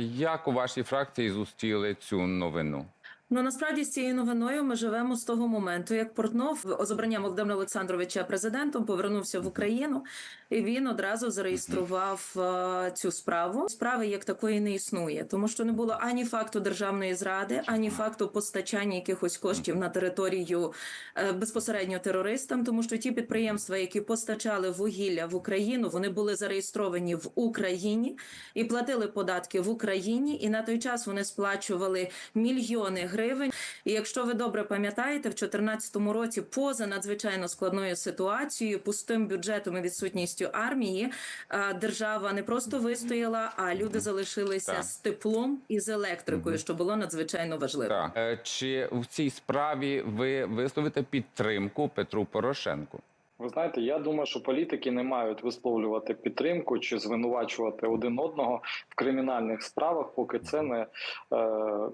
Як у вашій фракції зустріли цю новину? Ну насправді з цією новиною ми живемо з того моменту, як Портнов з обранням Володимира Олександровича президентом повернувся в Україну, і він одразу зареєстрував е, цю справу. Справи як такої не існує, тому що не було ані факту державної зради, ані факту постачання якихось коштів на територію е, безпосередньо терористам, тому що ті підприємства, які постачали вугілля в Україну, вони були зареєстровані в Україні і платили податки в Україні. І на той час вони сплачували мільйони гривень. І якщо ви добре пам'ятаєте, в 2014 році, поза надзвичайно складною ситуацією, пустим бюджетом і відсутністю армії, е, держава не просто вистояла, а люди залишилися Так. з теплом і з електрикою, що було надзвичайно важливо. Так. Е, Чи в цій справі ви висловите підтримку Петру Порошенку? Ви знаєте, я думаю, що політики не мають висловлювати підтримку чи звинувачувати один одного в кримінальних справах, поки це не е,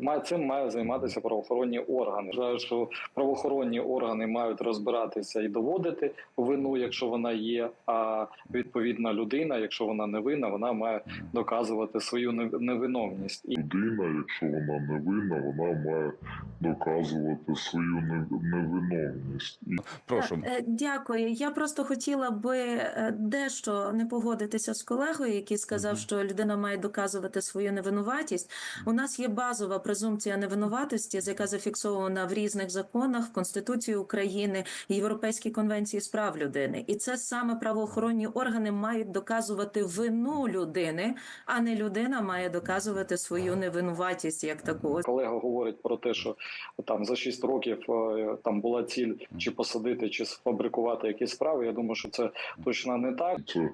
має цим має займатися правоохоронні органи. Вважаю, що правоохоронні органи мають розбиратися і доводити вину, якщо вона є. А відповідна людина, якщо вона не винна, вона має доказувати свою невиновність. І людина, якщо вона не винна, вона має доказувати свою невиновність. І Прошу. Е, Дякую. Я просто хотіла би е, дещо не погодитися з колегою, який сказав, що людина має доказувати свою невинуватість. У нас є базова презумпція невинуватості, яка зафіксована в різних законах, в Конституції України, Європейській конвенції з прав людини. І це саме правоохоронні органи мають доказувати вину людини, а не людина має доказувати свою невинуватість як таку. колега говорить про те, що там за 6 років е, там була ціль чи посадити, чи сфабрикувати якісь справи. Я думаю, що це точно не так. це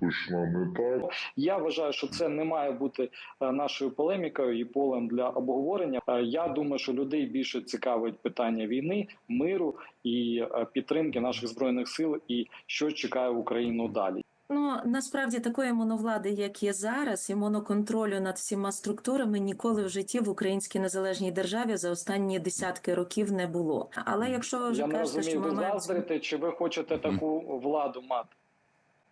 точно не так. Я вважаю, що це не має бути е, нашою полемікою і полем для обговорення. Е, Я думаю, що людей більше цікавить питання війни, миру і е, підтримки наших збройних сил, і що чекає Україну далі. Ну насправді такої моновлади, як є зараз, і моноконтролю над всіма структурами ніколи в житті в українській незалежній державі за останні десятки років не було. Але якщо ви вже Я не кажете, розумію, що ми ви маємо... заздрите, чи ви хочете таку владу мати?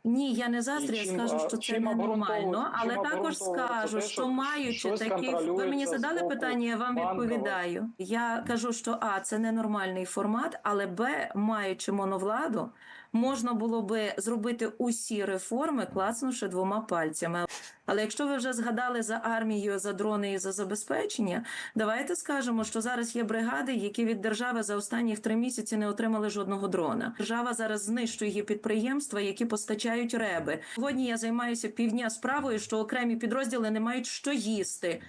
ні, я не заздрю, я скажу, що це чим ненормально, але також скажу, те, що що маючи такі, ви мені задали питання, я вам відповідаю. Я кажу, що а це ненормальний формат, але б, маючи моновладу, можна було би зробити усі реформи, клацнувши двома пальцями. Але якщо ви вже згадали за армію, за дрони і за забезпечення, давайте скажемо, що зараз є бригади, які від держави за останніх три місяці не отримали жодного дрона. Держава зараз знищує підприємства, які постачають реби. Сьогодні я займаюся півдня справою, що окремі підрозділи не мають що їсти,